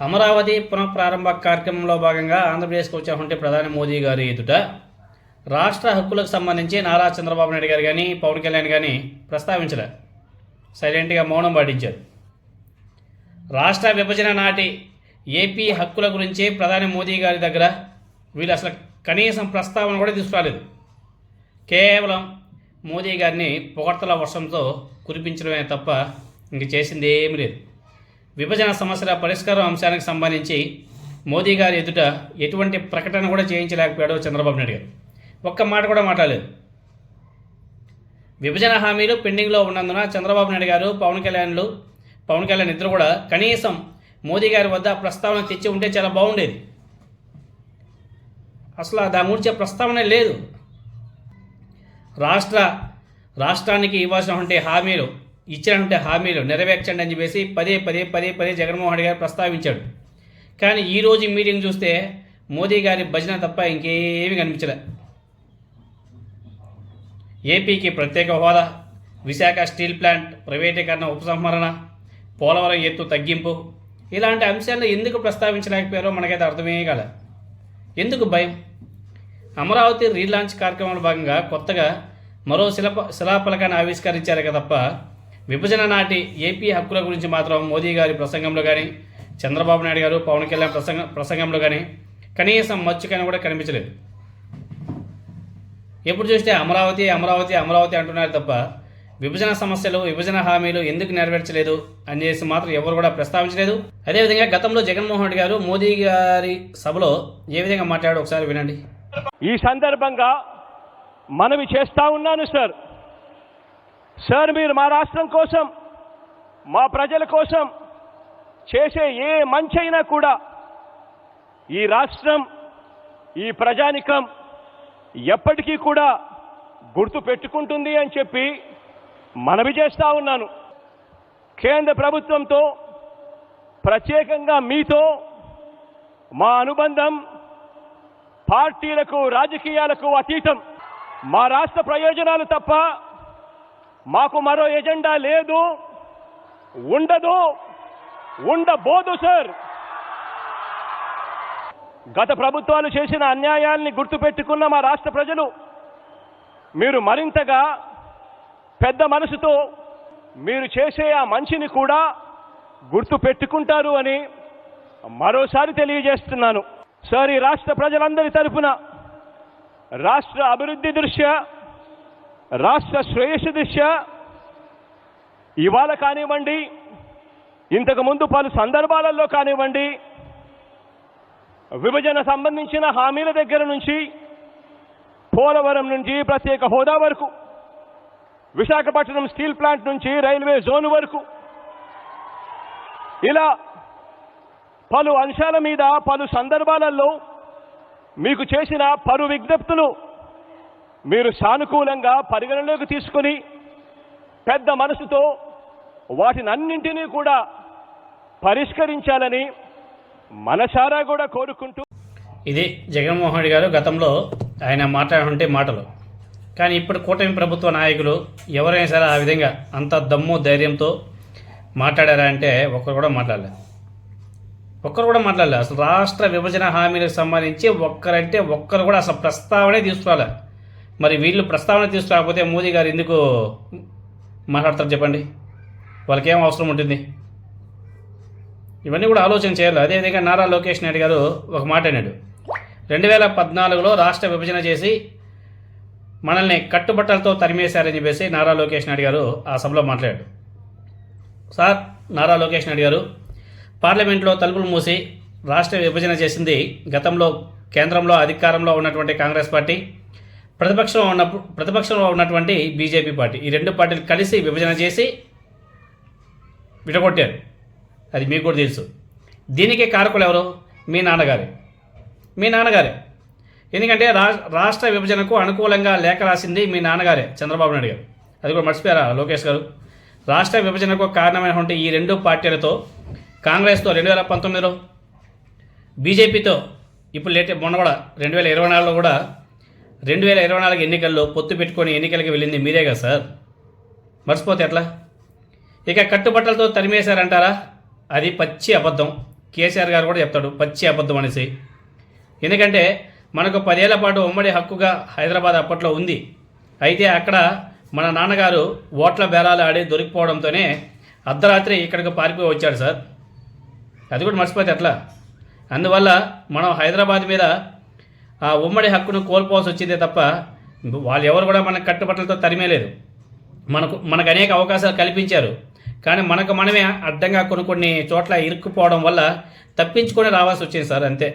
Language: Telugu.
అమరావతి పునఃప్రారంభ కార్యక్రమంలో భాగంగా ఆంధ్రప్రదేశ్కి వచ్చినటువంటి ప్రధాని మోదీ గారి ఎదుట రాష్ట్ర హక్కులకు సంబంధించి నారా చంద్రబాబు నాయుడు గారు కానీ పవన్ కళ్యాణ్ కానీ ప్రస్తావించలే. సైలెంట్గా మౌనం పాటించారు. రాష్ట్ర విభజన నాటి ఏపీ హక్కుల గురించి ప్రధాని మోదీ గారి దగ్గర వీళ్ళు అసలు కనీసం ప్రస్తావన కూడా తీసుకురాలేదు. కేవలం మోదీ గారిని పొగడ్తల వర్షంతో కురిపించడమే తప్ప ఇంక చేసింది ఏమీ లేదు. విభజన సమస్యల పరిష్కారం అంశానికి సంబంధించి మోదీ గారి ఎదుట ఎటువంటి ప్రకటన కూడా చేయించలేకపోయాడు చంద్రబాబు నాయుడు గారు. ఒక్క మాట కూడా మాట్లాడలేదు. విభజన హామీలు పెండింగ్లో ఉన్నందున చంద్రబాబు నాయుడు గారు పవన్ కళ్యాణ్లు పవన్ కళ్యాణ్ ఇద్దరు కూడా కనీసం మోదీ గారి వద్ద ప్రస్తావన తెచ్చి ఉంటే చాలా బాగుండేది. అసలు దాని గురించి ప్రస్తావన లేదు. రాష్ట్ర రాష్ట్రానికి ఇవ్వాల్సినటువంటి హామీలు ఇచ్చినటువంటి హామీలు నెరవేర్చండి అని చెప్పేసి పదే పదే పదే పదే జగన్మోహన్ రెడ్డి గారు ప్రస్తావించాడు. కానీ ఈరోజు మీటింగ్ చూస్తే మోదీ గారి భజన తప్ప ఇంకేమీ కనిపించలే. ఏపీకి ప్రత్యేక హోదా విశాఖ స్టీల్ ప్లాంట్ ప్రైవేటీకరణ ఉపసంహరణ పోలవరం ఎత్తు తగ్గింపు ఇలాంటి అంశాలను ఎందుకు ప్రస్తావించలేకపోయారో మనకైతే అర్థమే కాలే. ఎందుకు భయం? అమరావతి రీలాంచ్ కార్యక్రమంలో భాగంగా కొత్తగా మరో శిలప శిలాఫలకాన్ని ఆవిష్కరించారు కదా తప్ప విభజన నాటి ఏపీ హక్కుల గురించి మాత్రం మోదీ గారి ప్రసంగంలో కానీ చంద్రబాబు నాయుడు గారు పవన్ కళ్యాణ్ ప్రసంగ ప్రసంగంలో కానీ కనీసం మచ్చుకైనా కూడా కనిపించలేదు. ఎప్పుడు చూస్తే అమరావతి అమరావతి అమరావతి అంటున్నారు తప్ప విభజన సమస్యలు విభజన హామీలు ఎందుకు నెరవేర్చలేదు అనేసి మాత్రం ఎవరు కూడా ప్రస్తావించలేదు. అదేవిధంగా గతంలో జగన్మోహన్ రెడ్డి గారు మోదీ గారి సభలో ఏ విధంగా మాట్లాడారు ఒకసారి వినండి. ఈ సందర్భంగా మనవి చేస్తా ఉన్నాను సార్. సార్ మీరు మా రాష్ట్రం కోసం మా ప్రజల కోసం చేసే ఏ మంచి అయినా కూడా ఈ రాష్ట్రం ఈ ప్రజానికం ఎప్పటికీ కూడా గుర్తు పెట్టుకుంటుంది అని చెప్పి మనవి చేస్తా ఉన్నాను. కేంద్ర ప్రభుత్వంతో ప్రత్యేకంగా మీతో మా అనుబంధం పార్టీలకు రాజకీయాలకు అతీతం. మా రాష్ట్ర ప్రయోజనాలు తప్ప మాకు మరో ఎజెండా లేదు. ఉండదు. ఉండబోదు సార్. గత ప్రభుత్వాలు చేసిన అన్యాయాల్ని గుర్తుపెట్టుకున్న మా రాష్ట్ర ప్రజలు మీరు మరింతగా పెద్ద మనసుతో మీరు చేసే ఆ మంచిని కూడా గుర్తు పెట్టుకుంటారు అని మరోసారి తెలియజేస్తున్నాను. సార్ ఈ రాష్ట్ర ప్రజలందరి తరపున రాష్ట్ర అభివృద్ధి దృష్ట్యా రాష్ట్ర శ్రేయస్సు దృష్ట్యా ఇవాళ కానివ్వండి ఇంతకుముందు పలు సందర్భాలలో కానివ్వండి విభజన సంబంధించిన హామీల దగ్గర నుంచి పోలవరం నుంచి ప్రత్యేక హోదా వరకు విశాఖపట్నం స్టీల్ ప్లాంట్ నుంచి రైల్వే జోన్ వరకు ఇలా పలు అంశాల మీద పలు సందర్భాలలో మీకు చేసిన పలు విజ్ఞప్తులు మీరు సానుకూలంగా పరిగణలోకి తీసుకొని పెద్ద మనసుతో వాటిని అన్నింటినీ కూడా పరిష్కరించాలని మనసారా కూడా కోరుకుంటూ ఇది జగన్మోహన్ రెడ్డి గారు గతంలో ఆయన మాట్లాడుంటే మాటలు. కానీ ఇప్పుడు కూటమి ప్రభుత్వ నాయకులు ఎవరైనా సరే ఆ విధంగా అంత దమ్ము ధైర్యంతో మాట్లాడారా అంటే ఒక్కరు కూడా మాట్లాడలేదు ఒక్కరు కూడా మాట్లాడలేదు అసలు రాష్ట్ర విభజన హామీలకు సంబంధించి ఒక్కరంటే ఒక్కరు కూడా అసలు ప్రస్తావనే తీసుకురాలేదు మరి వీళ్ళు ప్రస్తావన తీసుకురాకపోతే మోదీ గారు ఎందుకు మాట్లాడతారు చెప్పండి? వాళ్ళకేం అవసరం ఉంటుంది? ఇవన్నీ కూడా ఆలోచన చేయాలి. అదేవిధంగా నారా లోకేష్ నాయుడు గారు ఒక మాట అన్నాడు. రెండు వేల పద్నాలుగులో రాష్ట్ర విభజన చేసి మనల్ని కట్టుబట్టలతో తరిమేశారని చెప్పేసి నారా లోకేష్ నాయుడు గారు ఆ సభలో మాట్లాడాడు సార్ నారా లోకేష్ నాయుడు గారు పార్లమెంట్లో తలుపులు మూసి రాష్ట్ర విభజన చేసింది గతంలో కేంద్రంలో అధికారంలో ఉన్నటువంటి కాంగ్రెస్ పార్టీ. ప్రతిపక్షంలో ఉన్నప్పుడు ప్రతిపక్షంలో ఉన్నటువంటి బీజేపీ పార్టీ. ఈ రెండు పార్టీలు కలిసి విభజన చేసి విడగొట్టారు. అది మీకు కూడా తెలుసు. దీనికి కారకులు ఎవరు? మీ నాన్నగారే. మీ నాన్నగారే. ఎందుకంటే రా రాష్ట్ర విభజనకు అనుకూలంగా లేఖ రాసింది మీ నాన్నగారే చంద్రబాబు నాయుడు గారు. అది కూడా మర్చిపోయారా లోకేష్ గారు? రాష్ట్ర విభజనకు కారణమైనటువంటి ఈ రెండు పార్టీలతో కాంగ్రెస్తో రెండు వేల పంతొమ్మిదిలో బీజేపీతో ఇప్పుడు లేటే మొన్న కూడా రెండు వేల ఇరవై నాలుగులో కూడా రెండు వేల ఇరవై నాలుగు ఎన్నికల్లో పొత్తు పెట్టుకొని ఎన్నికలకు వెళ్ళింది మీరే కదా సార్? మర్చిపోతే ఎట్లా? ఇక కట్టుబట్టలతో తరిమేశారంటారా? అది పచ్చి అబద్ధం. కేసీఆర్ గారు కూడా చెప్తాడు పచ్చి అబద్ధం అనేసి. ఎందుకంటే మనకు పదేళ్ళ పాటు ఉమ్మడి హక్కుగా హైదరాబాద్ అప్పట్లో ఉంది. అయితే అక్కడ మన నాన్నగారు ఓట్ల బేరాలు ఆడి దొరికిపోవడంతోనే అర్ధరాత్రి ఇక్కడికి పారిపోయి వచ్చాడు సార్. అది కూడా మర్చిపోతే ఎట్లా? అందువల్ల మనం హైదరాబాద్ మీద ఆ ఉమ్మడి హక్కును కోల్పోవాల్సి వచ్చిందే తప్ప వాళ్ళు ఎవరు కూడా మనకు కట్టుబట్టలతో తరిమేలేదు మనకు మనకు అనేక అవకాశాలు కల్పించారు. కానీ మనకు మనమే అడ్డంగా కొన్ని కొన్ని చోట్ల ఇరుక్కుపోవడం వల్ల తప్పించుకొని రావాల్సి వచ్చింది సార్ అంతే.